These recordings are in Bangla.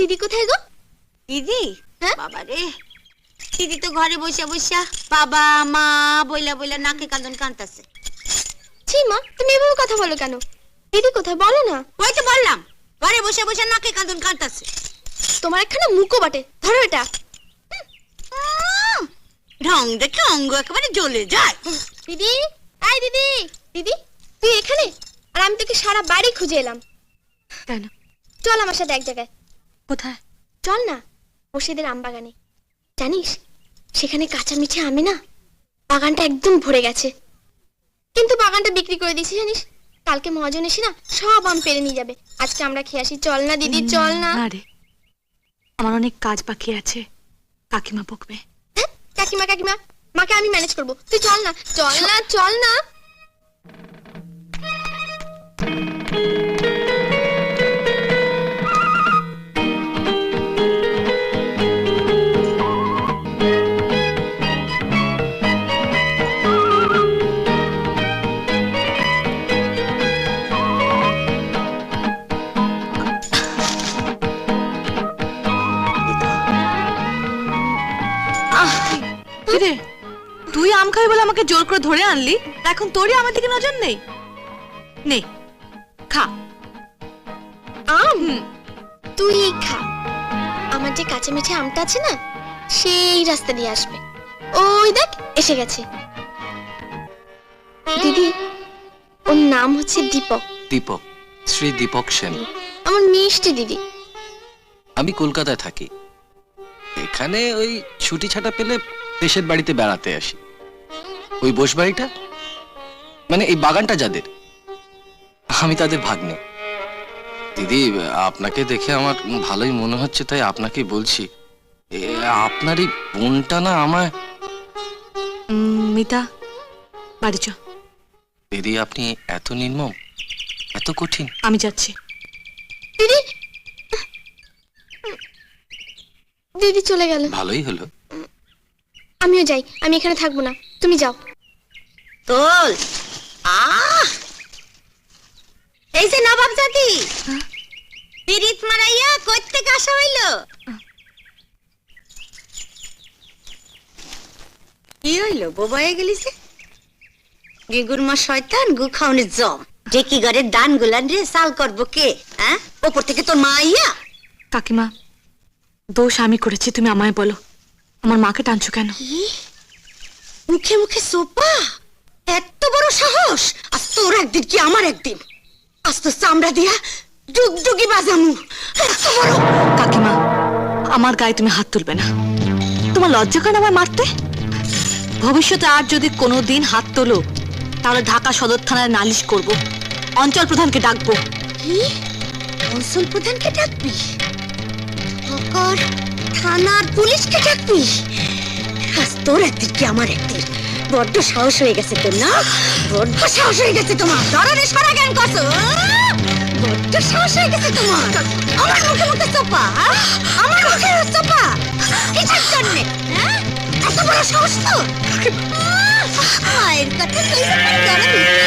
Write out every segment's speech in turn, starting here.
দিদি কোথায় গো? দিদি? হ্যাঁ? বাবা রে দিদি তো ঘরে বসে বসে বাবা মা বইলা বইলা নাকে কান্দন কান্তাছে ছি মা তুমি এভাবে কথা বলো কেন? দিদি কোথায়? বলো না। ওই তো বললাম ঘরে বসে বসে নাকে কান্দন কান্তাছে তোমার একখানা মুখও বটে। ধরো এটা। ঢং দেখে অঙ্গ একেবারে জ্বলে যায়। দিদি আই দিদি দিদি তুই এখানে? আর আমি তোকে সারা বাড়ি খুঁজে এলাম। কেন? চল আমার সাথে এক জায়গায়। কোথায়? চল না মুর্শিদের আম বাগানে জানিস সেখানে কাঁচা মিঠে আমে না? বাগানটা একদম ভরে গেছে। কিন্তু বাগানটা বিক্রি করে দিয়েছি জানিস? কালকে মহাজন এসে না সব আম পেরে নিয়ে যাবে। আজকে আমরা খেয়ে আসি। চল না দিদি চল না। আরে আমার অনেক কাজ বাকি আছে। কাকিমা বকবে। হ্যাঁ? কাকিমা কাকিমা মাকে আমি ম্যানেজ করব। তুই চল না চল না চল না। খাবি বলে আমাকে জোর করে ধরে আনলি? এখন তোরই আমার দিকে নজর নেই? নে খা। আম? তুই খা। আমার যে কাঁচা মিঠে আমটা আছে না সেই রাস্তা দিয়ে আসবে। ওই দেখ এসে গেছে। দিদি ওর নাম হচ্ছে দীপক। দীপক শ্রী দীপক সেন। আমার মিষ্টি দিদি। আমি কলকাতায় থাকি। এখানে ওই ছুটি ছাটা পেলে দেশের বাড়িতে বেড়াতে আসি। ওই বস বাড়িটা মানে এই বাগানটা যাদের? আমি তাদের ভাগ্নে। দিদি আপনাকে দেখে আমার ভালোই মনে হচ্ছে তাই আপনাকে বলছি। এ, আপনার এই বোনটা না আমার মিতা বাড়ি চ দিদি আপনি এত নির্মম এত কঠিন। আমি যাচ্ছি। দিদি! দিদি চলে গেল। ভালোই হলো। আমিও যাই আমি এখানে থাকব না। তুমি যাও। তোল। আহ! এই যে নবাব জাতি পিরিত মারাইয়া কইতে আসা হইল? কি হইল? বোবা হয়ে গেলিস গেগুর মা শয়তান গু খাওনের জম। ডেকি ঘরের দান গুলান রে সাল করব কে হ্যাঁ? ওপর থেকে তোর মা আইয়া? কাকিমা দোষ আমি করেছি তুমি আমায় বলো। আমার মাকে টানছো কেন? মুখে মুখে সোপা? এত বড় সাহস? আজ তোর একদিন কি আমার একদিন? আজ তো চামড়া দিয়া ডুগ ডুগি বাজামু। এত বড়। কাকিমা আমার গায়ে তুমি হাত তুলবে না। তোমার লজ্জা কেন আমায় মারতে? ভবিষ্যতে আর যদি কোনো দিন হাত তোলো তাহলে ঢাকা সদর থানায় নালিশ করব। অঞ্চল প্রধানকে ডাকবো। কি? অঞ্চল প্রধানকে ডাকবি? থানার পুলিশকে ডাকবি? আজ তোর একদিন কি আমার একদিন? বড্ড সাহস হয়ে গেছে তোর, না? বড্ড সাহস হয়ে গেছে তোমার। ধরনে সারা জ্ঞান করছ! বড্ড সাহস হয়ে গেছে তোমার। আমার মুখে মুখে চোপা। আমার মুখে চোপা। কিসের জন্যে হ্যাঁ? এত বড় সাহস তো। মায়ের কথা কইছে পরে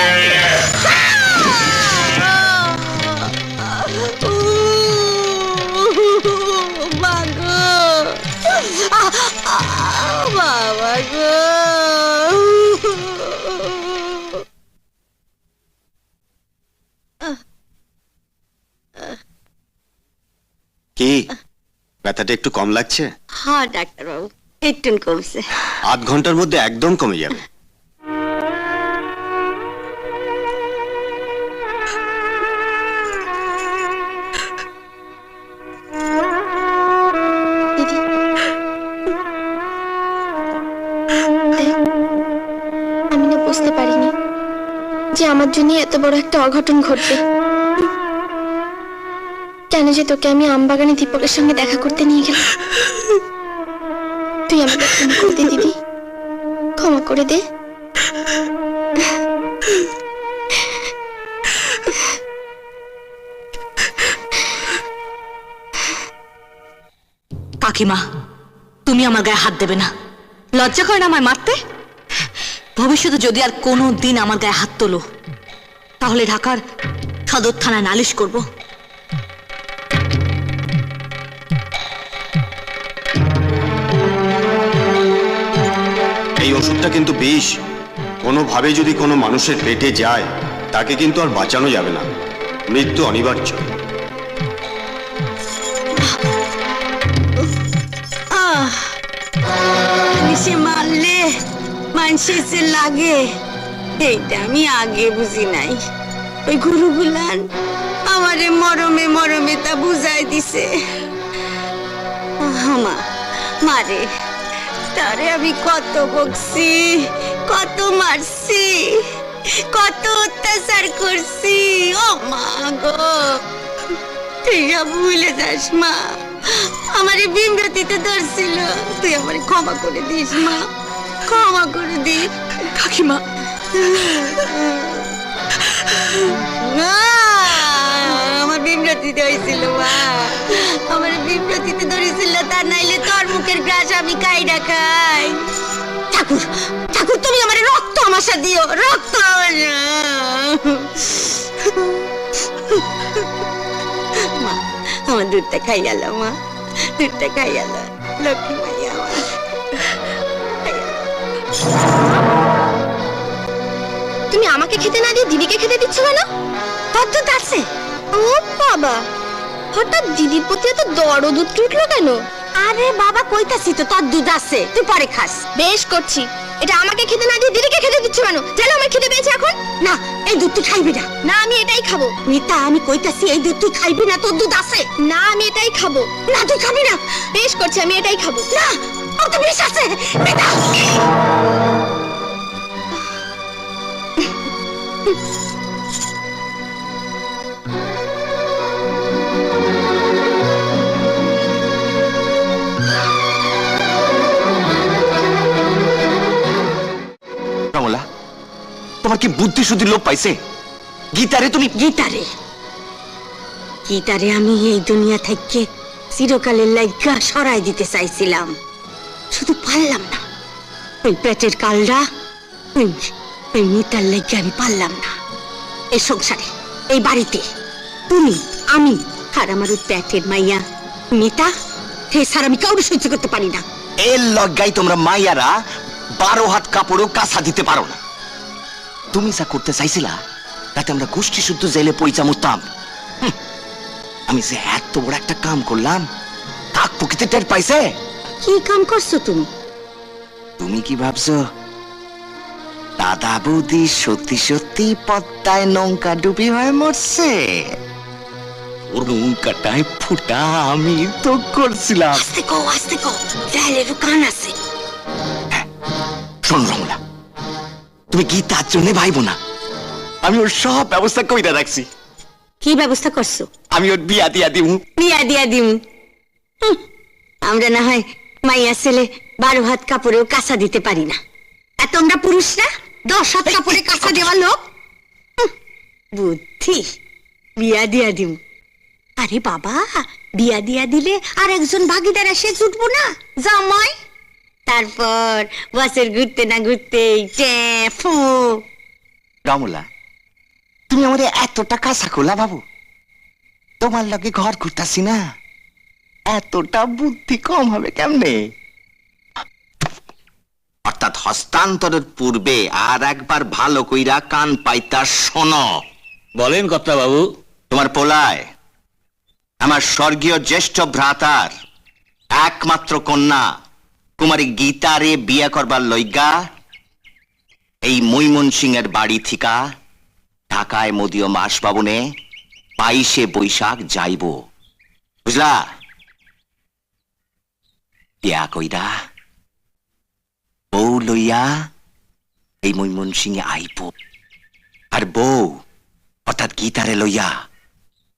কি? ব্যথাটা একটু কম লাগছে? হ্যাঁ ডাক্তারবাবু একটু কমছে। আধ ঘণ্টার মধ্যে একদম কমে যাবে। আমি না বুঝতে পারিনি যে আমার জন্য এত বড় একটা অঘটন ঘটবে। কেন যে তোকে আমি আমবাগানে দীপকের সঙ্গে দেখা করতে নিয়ে গেলাম। তুই আমাকে ক্ষমা করে দে ক্ষমা করে দে। কাকিমা, তুমি আমার গায়ে হাত দেবে না। লজ্জা করে না আমায় মারতে? ভবিষ্যতে যদি আর কোনো দিন আমার গায়ে হাত তোলো, তাহলে ঢাকার সদর থানায় নালিশ করব। ওষুধটা কিন্তু বিষ। কোনোভাবে যদি কোনো মানুষের পেটে যায়, তাকে কিন্তু আর বাঁচানো যাবে না। মৃত্যু অনিবার্য। মারলে মানুষে যে লাগে, এইটা আমি আগে বুঝি নাই। ওই গুরুগুলান আমারে মরমে মরমে তা বুঝাই দিছে। মারে। তারে আমি কত বকছি কত মারছি কত অত্যাচার করছি। ও মা গো তুই ভুলে যাস মা। আমারে বিমরতিতে ধরছিল তুই আমার ক্ষমা করে দিস মা ক্ষমা করে দিস। কাকিমা। মা, বিমরতিতে হয়েছিল আমার বিমরতিতে ধরেছিল তা নাইলে তোর মুখের গ্রাস আমি কাইডা খাই। ঠাকুর ঠাকুর, তুমি আমার রক্ত আমাশা দিও, রক্ত মা, আমার দুধটা খাই গেল মা। দুধটা খাই গেল লক্ষ্মী মাইয়া তুমি আমাকে খেতে না দিয়ে দিদিকে খেতে দিচ্ছ কেন? তোর দুধ আছে ও বাবা হঠাৎ দিদির প্রতি এত দরদ উঠে উঠল কেন? আরে বাবা কইতাছি তো তোর দুধ আছে তুই পরে খাস। বেশ করছি। এটা আমাকে খেতে না দিয়ে দিদিকে খেতে দিচ্ছ কেন? জানো আমার খেতে পেয়েছে এখন? না এই দুধ তুই খাইবি না। না আমি এটাই খাব। মিতা আমি কইতাছি এই দুধ তুই খাইবি না তোর দুধ আছে। না আমি এটাই খাব। না তুই খাবি না। বেশ করছি আমি এটাই খাব। না ও তো বিষ আছে। মিতা! তোমার কি বুদ্ধি শুদ্ধি লোপ পাইছে। গীতারে তুমি গীতারে? গীতারে আমি এই দুনিয়া থেকে চিরকালের লাইগা সরাই দিতে চাইছিলাম। শুধু পারলাম না। ওই পেটের কালরা ওই মিতার লাইগা আমি পারলাম না। এই সংসারে এই বাড়িতে তুমি আমি আর আমার ওই পেটের মাইয়া মিতা হে স্যার আমি কাউকে সহ্য করতে পারি না। এর লজ্জায় তোমরা মাইয়ারা বারো হাত কাপড়ও কাঁচা দিতে পারো না। তুমি যা করতে চাইছিলা তাতে আমরা গোষ্ঠী শুদ্ধ জেলে পয়সা মুতাম আমি যে এত বড় একটা কাম করলাম কাক প্রকৃতি টের পাইছে? কি কাম করছ তুমি? তুমি কি ভাবছ? দাদা বৌদি সত্যি সত্যি পদ্মায় নৌকা ডুবি হয়ে মরছে। ওর নৌকাটায় ফুটা আমি তো করছিলাম। আস্তে কও আস্তে দেয়ালেরও কান আছে। শোন রমলা তুমি কি তার জন্য ভাইবো না? আমি ওর সব ব্যবস্থা কইরা রাখছি। কি ব্যবস্থা করছ? আমি ওর বিয়া দিয়া দিমু। বিয়া দিয়া দিম। আমরা না হয় মাইয়া ছেলে বারো হাত কাপড়েও কাঁচা দিতে পারি না। আর তোমরা পুরুষরা দশ হাত কাপড়ে কাঁচা দেওয়া লোক? বুদ্ধি। বিয়া দিয়া দিম। আরে বাবা বিয়া দিয়া দিলে আর একজন ভাগিদার এসে জুটবো না? জামাই। তারপর বছর ঘুরতে না ঘুরতেই ট্যাফু রমলা তুমি আমাদের এত টাকা সাকোলা বাবু। তোমার লগে ঘর ঘুরতাছি না। এতটা বুদ্ধি কম হবে কেমনে? অর্থাৎ হস্তান্তরের পূর্বে আর একবার ভালো কইরা কান পাইতা শোনো। বলেন কর্তা বাবু। তোমার পোলায় আমার স্বর্গীয় জ্যেষ্ঠ ভ্রাতার একমাত্র কন্যা কুমারী গীতারে বিয়ে করবার লইগা, এই মৈমন এর বাড়ি থিকা, ঢাকায় মদীয় মাস পাবনে বাইশে বৈশাখ যাইব। বুঝলা? বিয়া কইরা? বউ লইয়া এই মৈমন সিং এ আইব। আর বউ, অর্থাৎ গীতারে লইয়া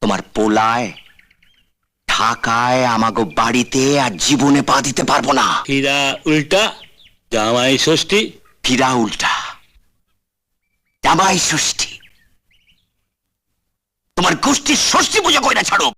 তোমার পোলায় ঢাকায় আমাগো বাড়িতে আর জীবনে পা দিতে পারব না। ফিরা উল্টা জামাই ষষ্ঠী। ফিরা উল্টা। জামাই ষষ্ঠী। তোমার গোষ্ঠীর ষষ্ঠী পূজা কইরা ছাড়ো